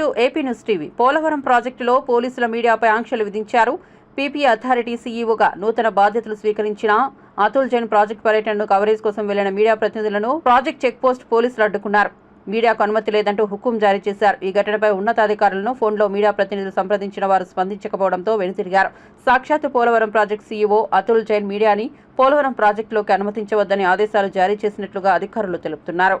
To AP news TV. Polavaram ప్రాజెక్టులో పోలీసుల మీడియాపై ఆంక్షలు విధించారు. పీపీ అథారిటీ సీఈఓగా నూతన బాధ్యతలు స్వీకరించిన అతుల్ జైన్ ప్రాజెక్ట్ పర్యటనను కవరేజ్ కోసం వెళ్ళిన మీడియా ప్రతినిధులను ప్రాజెక్ట్ చెక్పోస్ట్ పోలీసులు అడ్డుకున్నారు. మీడియాకు అనుమతి లేదంటూ హుకుం జారీ చేశారు. ఈ ఘటనపై ఉన్నతాధికారులను ఫోన్లో మీడియా ప్రతినిధులు సంప్రదించిన వారు స్పందించకపోవడంతో వెనుతిరిగారు. సాక్షాత్తు పోలవరం ప్రాజెక్టు సీఈఓ అతుల్ జైన్ మీడియాని పోలవరం ప్రాజెక్టులోకి అనుమతించవద్దని ఆదేశాలు జారీ చేసినట్లుగా అధికారులు తెలుపుతున్నారు.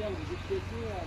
그냥 20대 뛰어야